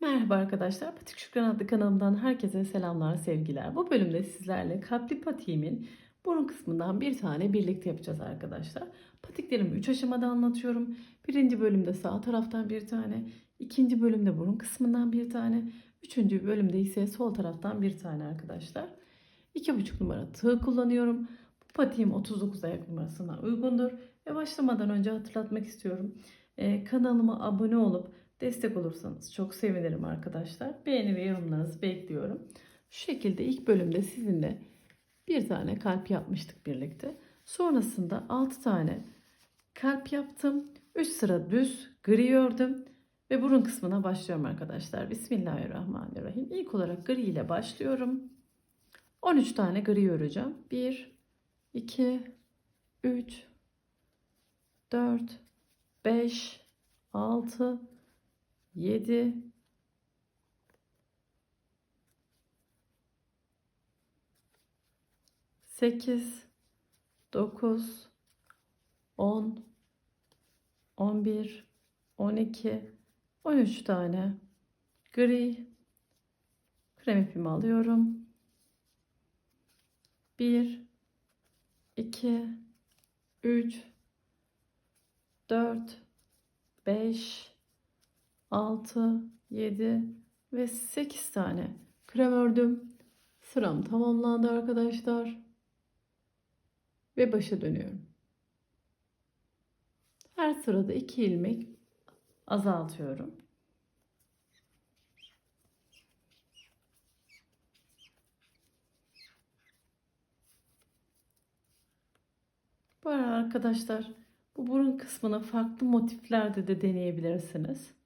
Merhaba arkadaşlar. Patik Şükran adlı kanalımdan herkese selamlar, sevgiler. Bu bölümde sizlerle kalpli patiğimin burun kısmından bir tane birlikte yapacağız arkadaşlar. Patiklerimi 3 aşamada anlatıyorum. Birinci bölümde sağ taraftan bir tane, ikinci bölümde burun kısmından bir tane, üçüncü bölümde ise sol taraftan bir tane arkadaşlar. 2,5 numara tığ kullanıyorum. Bu patiğim 39 ayak numarasına uygundur. Ve başlamadan önce hatırlatmak istiyorum. Ee, kanalıma abone olup Destek olursanız çok sevinirim arkadaşlar. Beğeni ve yorumlarınızı bekliyorum. Şu şekilde ilk bölümde sizinle bir tane kalp yapmıştık birlikte. Sonrasında 6 tane kalp yaptım. 3 sıra düz gri ördüm. Ve burun kısmına başlıyorum arkadaşlar. Bismillahirrahmanirrahim. İlk olarak gri ile başlıyorum. 13 tane gri öreceğim. 1, 2, 3, 4, 5, 6, 7 8 9 10 11 12 13 tane. Gri. Krem ipimi alıyorum. 1 2 3 4 5 6, 7 ve 8 tane krem ördüm. Sıram tamamlandı arkadaşlar. Ve başa dönüyorum. Her sırada 2 ilmek azaltıyorum. Bu arkadaşlar bu burun kısmını farklı motiflerde de deneyebilirsiniz.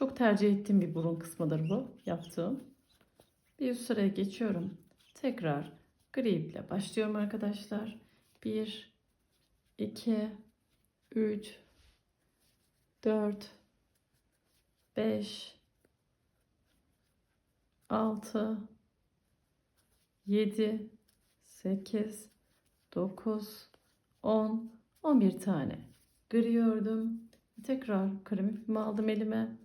Çok tercih ettiğim bir burun kısmıdır bu yaptığım. Bir üst sıraya geçiyorum. Tekrar gri ile başlıyorum arkadaşlar. 1 2 3 4 5 6 7 8 9 10 11 tane gri ördüm. Tekrar krem ipimi aldım elime.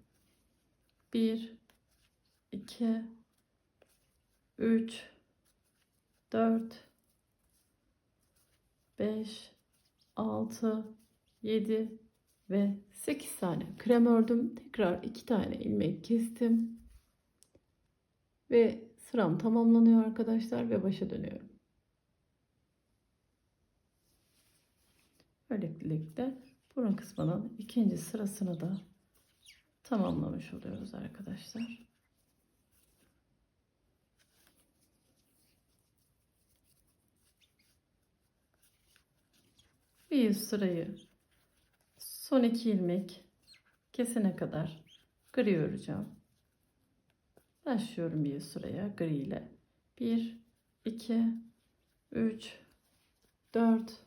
1 2 3 4 5 6 7 ve 8 tane krem ördüm. Tekrar 2 tane ilmek kestim. Ve sıram tamamlanıyor arkadaşlar ve başa dönüyorum. Böylelikle burun kısmının ikinci sırasını da tamamlamış oluyoruz arkadaşlar. Bir sırayı son iki ilmek kesene kadar gri öreceğim. Başlıyorum bir sıraya gri ile. 1 2 3 4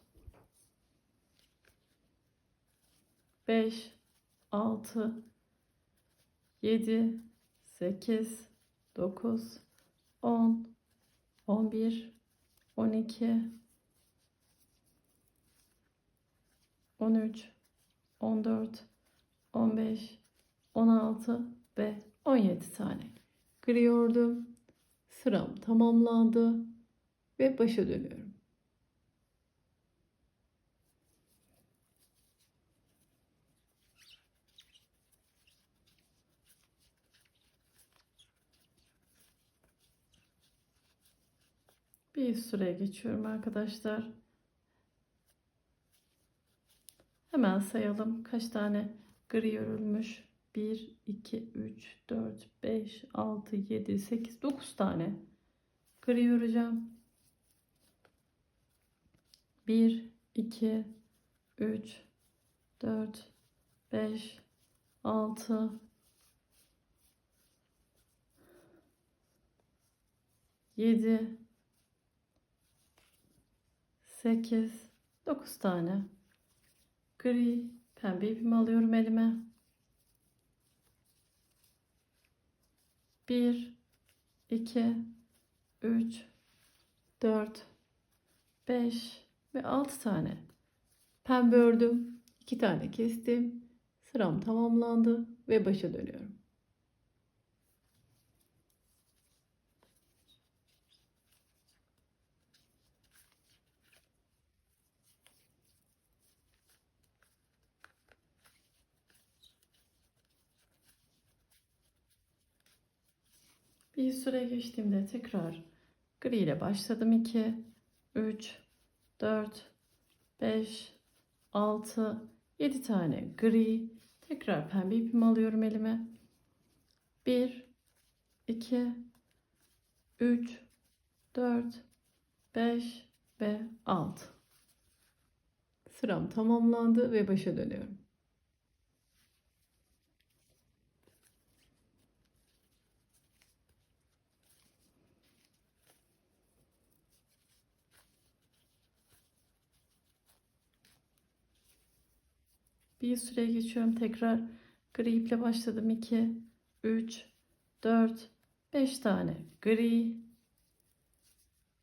5 6 7 8 9 10 11 12 13 14 15 16 ve 17 tane gri ördüm. Sıram tamamlandı ve başa dönüyorum. Bir sıraya geçiyorum arkadaşlar. Hemen sayalım kaç tane gri örülmüş. 1, 2, 3, 4, 5, 6, 7, 8, 9 tane gri öreceğim. 1, 2, 3, 4, 5, 6, 7, 8, 9 tane gri pembe ipimi alıyorum elime. 1 2 3 4 5 ve 6 tane Pembe ördüm. 2 tane kestim. Sıram tamamlandı ve başa dönüyorum. Bir süre geçtiğimde tekrar gri ile başladım. 2, 3, 4, 5, 6, 7 tane gri. Tekrar pembe ipimi alıyorum elime. 1, 2, 3, 4, 5 ve 6. Sıram tamamlandı ve başa dönüyorum. Bir süre geçiyorum. Tekrar gri iple başladım. 2, 3, 4, 5 tane gri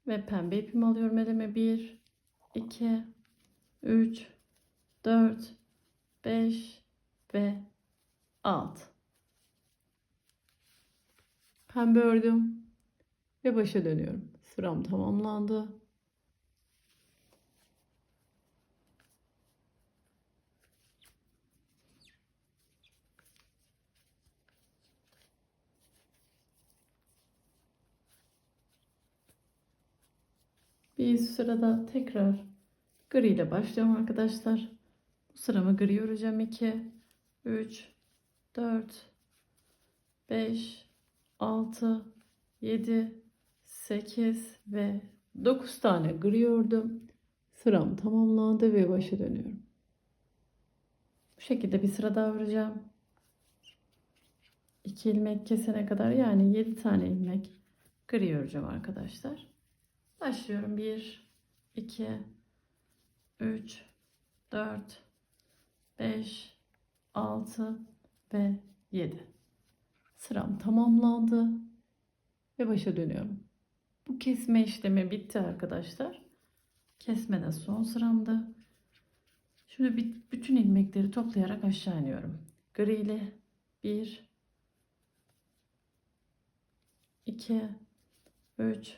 ve pembe ipimi alıyorum elime. 1, 2, 3, 4, 5 ve 6. Pembe ördüm ve başa dönüyorum. Sıram tamamlandı. Bir sırada tekrar gri ile başlıyorum arkadaşlar. Bu sıramı gri öreceğim. 2, 3, 4, 5, 6, 7, 8 ve 9 tane gri ördüm. Sıram tamamlandı ve başa dönüyorum. Bu şekilde bir sıra daha öreceğim. 2 ilmek kesene kadar yani 7 tane ilmek gri öreceğim arkadaşlar. Başlıyorum. 1, 2, 3, 4, 5, 6 ve 7. Sıram tamamlandı ve başa dönüyorum. Bu kesme işlemi bitti arkadaşlar. Kesme de son sıramdı. Şimdi bütün ilmekleri toplayarak aşağı iniyorum. Gri ile 1, 2, 3,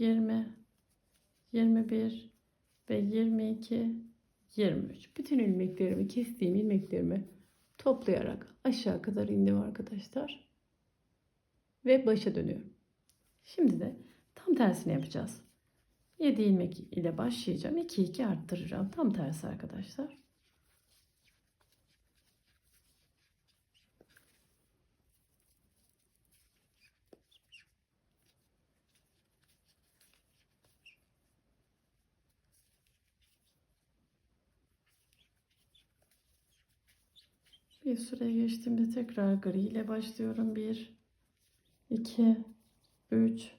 20, 21 ve 22, 23. Bütün ilmeklerimi, kestiğim ilmeklerimi toplayarak aşağı kadar indim arkadaşlar. Ve başa dönüyorum. Şimdi de tam tersini yapacağız. 7 ilmek ile başlayacağım. 2 2 arttıracağım. Tam tersi arkadaşlar. Bir süre geçtiğimde tekrar gri ile başlıyorum. 1, 2, 3,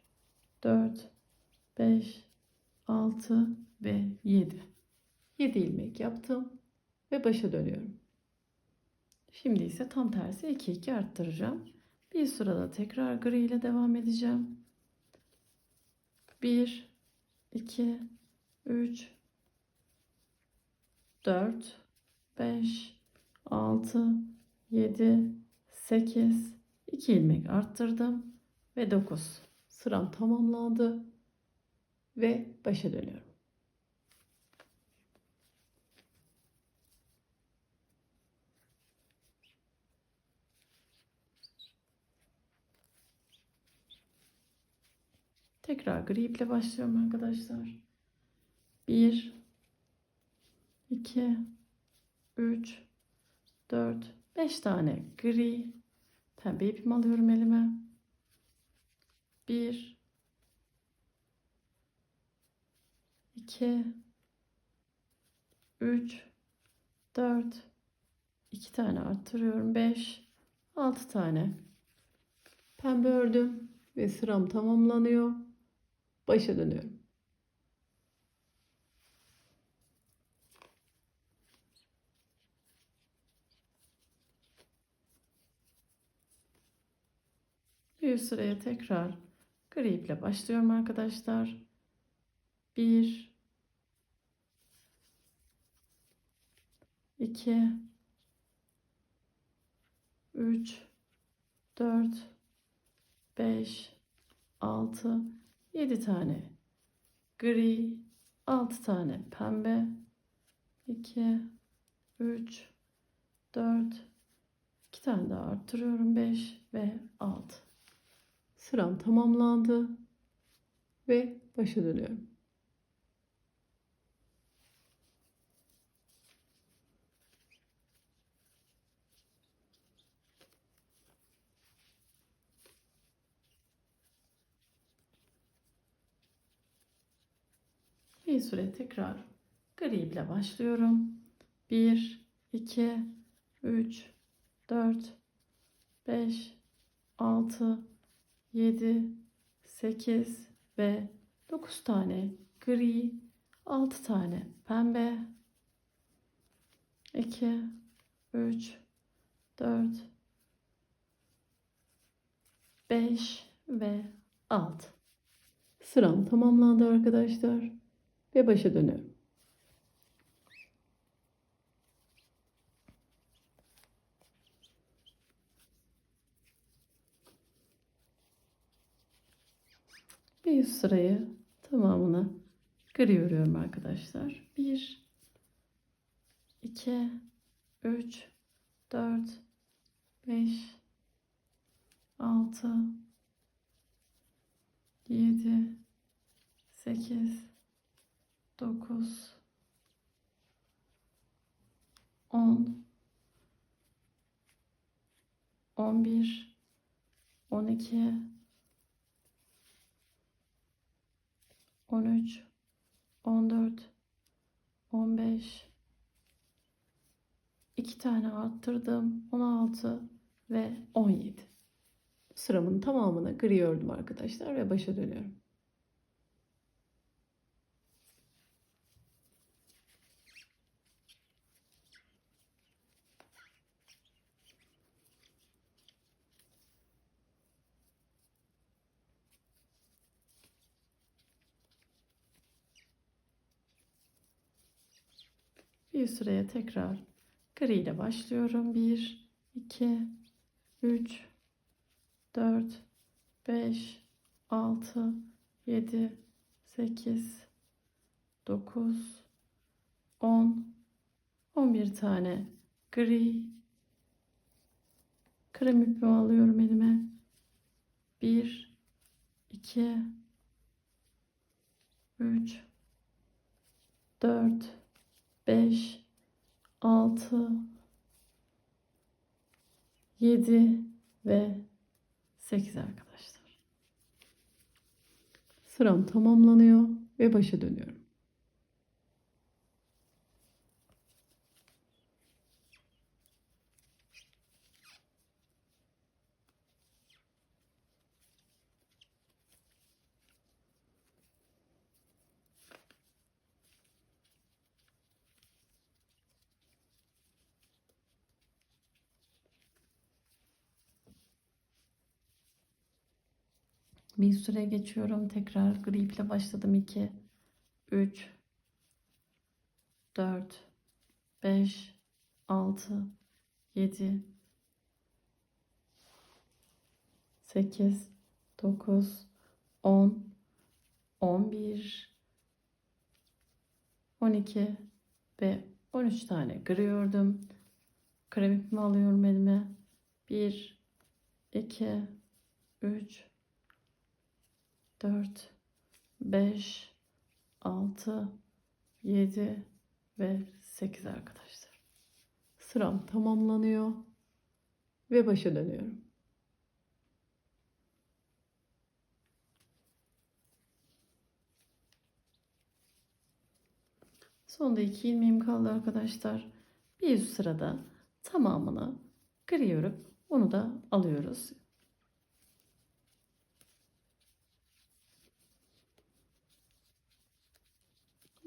4, 5, 6 ve 7. 7 ilmek yaptım ve başa dönüyorum. Şimdi ise tam tersi 2 2 arttıracağım. Bir sırada tekrar gri ile devam edeceğim. 1 2 3 4 5 6, 7, 8, 2 ilmek arttırdım ve 9. Sıram tamamlandı ve başa dönüyorum. Tekrar gri iple başlıyorum arkadaşlar. 1 2 3 4, 5 tane gri pembe ipimi alıyorum elime. 1 2 3 4 2 tane arttırıyorum. 5 6 tane. Pembe ördüm ve sıram tamamlanıyor. Başa dönüyorum bir sıraya tekrar gri iple başlıyorum arkadaşlar. 1 2 3 4 5 6 7 tane gri 6 tane pembe. 2 3 4 2 tane daha arttırıyorum. 5 ve 6 sıram tamamlandı ve başa dönüyorum Bir süre tekrar gri başlıyorum. 1, 2, 3, 4, 5, 6, 7, 8 ve 9 tane gri, 6 tane pembe, 2, 3, 4, 5 ve 6. Sıram tamamlandı arkadaşlar ve başa dönüyorum. Bir yüz sırayı tamamını gri örüyorum arkadaşlar. 1 2 3 4 5 6 7 8 9 10 11 12 13 14 15 2 tane arttırdım 16 ve 17 sıramın tamamını gri arkadaşlar ve başa dönüyorum Bir sıraya tekrar gri ile başlıyorum. 1, 2, 3, 4, 5, 6, 7, 8, 9, 10, 11 tane gri krem ipimi alıyorum elime. 1, 2, 3, 4, 5 6 7 ve 8 arkadaşlar. Sıram tamamlanıyor ve başa dönüyorum. Bir süre geçiyorum. Tekrar gri iple başladım. 2, 3, 4, 5, 6, 7, 8, 9, 10, 11, 12 ve 13 tane gri ördüm. Krem alıyorum elime. 1, 2, 3, 4, 5, 6, 7 ve 8 arkadaşlar. Sıram tamamlanıyor ve başa dönüyorum. Sonda iki ilmeğim kaldı arkadaşlar. Bir üst sırada tamamını örüp onu da alıyoruz.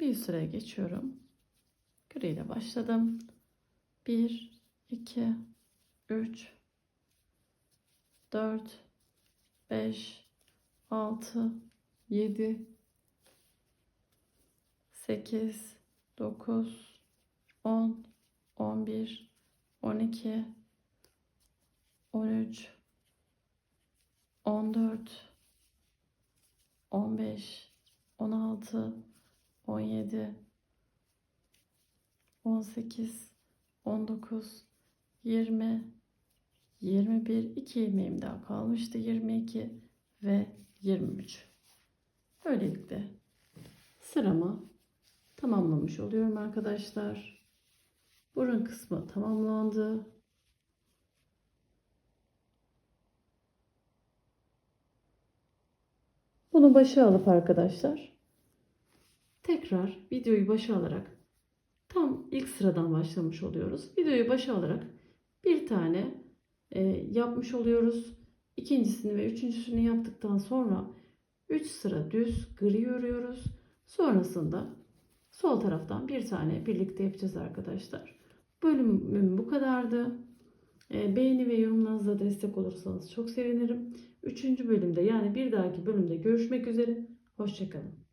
Bir üst sıraya geçiyorum. Gri ile başladım. 1 2 3 4 5 6 7 8 9 10 11 12 13 14 15 16 17 18 19 20 21 2 ilmeğim daha kalmıştı. 22 ve 23 böylelikle sıramı tamamlamış oluyorum arkadaşlar. Burun kısmı tamamlandı. Bunu başa alıp arkadaşlar tekrar videoyu başa alarak tam ilk sıradan başlamış oluyoruz. Videoyu başa alarak bir tane e, yapmış oluyoruz. İkincisini ve üçüncüsünü yaptıktan sonra 3 sıra düz gri örüyoruz. Sonrasında sol taraftan bir tane birlikte yapacağız arkadaşlar. Bölümüm bu kadardı. E, beğeni ve yorumlarınızla destek olursanız çok sevinirim. Üçüncü bölümde yani bir dahaki bölümde görüşmek üzere. Hoşçakalın.